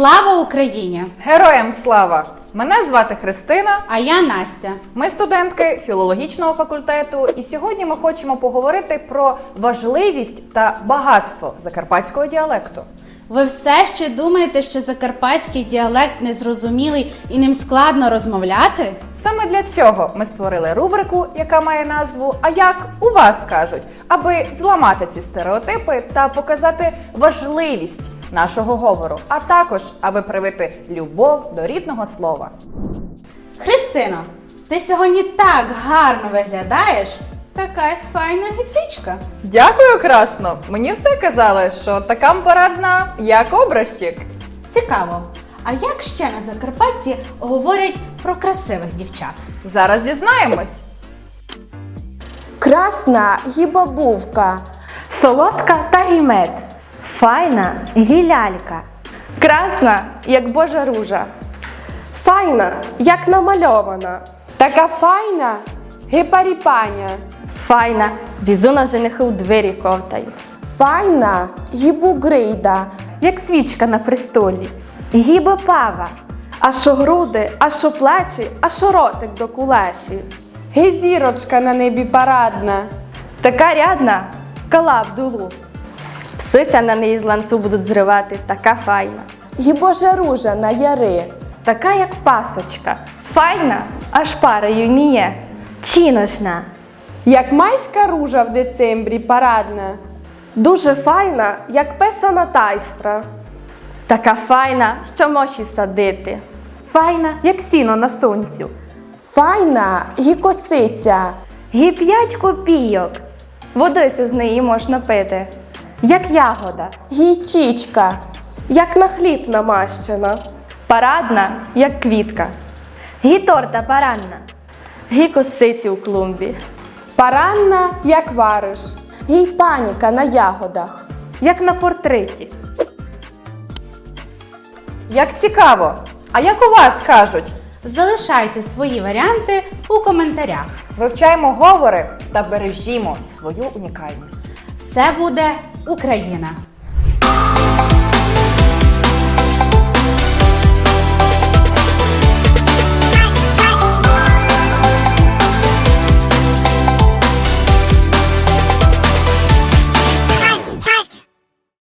Слава Україні! Героям слава! Мене звати Христина. А я Настя. Ми студентки філологічного факультету, і сьогодні ми хочемо поговорити про важливість та багатство закарпатського діалекту. Ви все ще думаєте, що закарпатський діалект незрозумілий і ним складно розмовляти? Саме для цього ми створили рубрику, яка має назву А як у вас кажуть, аби зламати ці стереотипи та показати важливість нашого говору, а також аби привити любов до рідного слова. Христино, ти сьогодні так гарно виглядаєш. Така файна гіфрічка. Дякую, красно! Мені все казали, що така парадна, як образчик. Цікаво. А як ще на Закарпатті говорять про красивих дівчат? Зараз дізнаємось. Красна гібабувка, Солодка та гімет. Файна гілялька. Красна, як божа ружа. файна, як намальована. Така файна гепаріпаня. Файна, візуна женихи у двері ковтають. Файна гібугрийда, Як свічка на престолі. Гібопава. а що груди, а що плечі, а що ротик до кулеші. Гезірочка на небі парадна. Така рядна, кала в дулу. Псися на неї з ланцу будуть зривати, така файна. Гібожа ружа на яри, Така, як пасочка. Файна, аж пари юніє. Чиношна. Як майська ружа в децембрі парадна. дуже файна, як писана тайстра. Така файна, що моші садити. Файна, як сіно на сонцю. Файна гікосиця, Гі п'ять копійок. Водися з неї можна пити. Як ягода. гійчичка, як на хліб намащена. Парадна, як квітка. Гі торта парадна. Гі косиці у клумбі. Паранна, як вариш. Їй паніка на ягодах. Як на портреті. Як цікаво! А як у вас кажуть? Залишайте свої варіанти у коментарях. Вивчаємо говори та бережімо свою унікальність. Все буде Україна!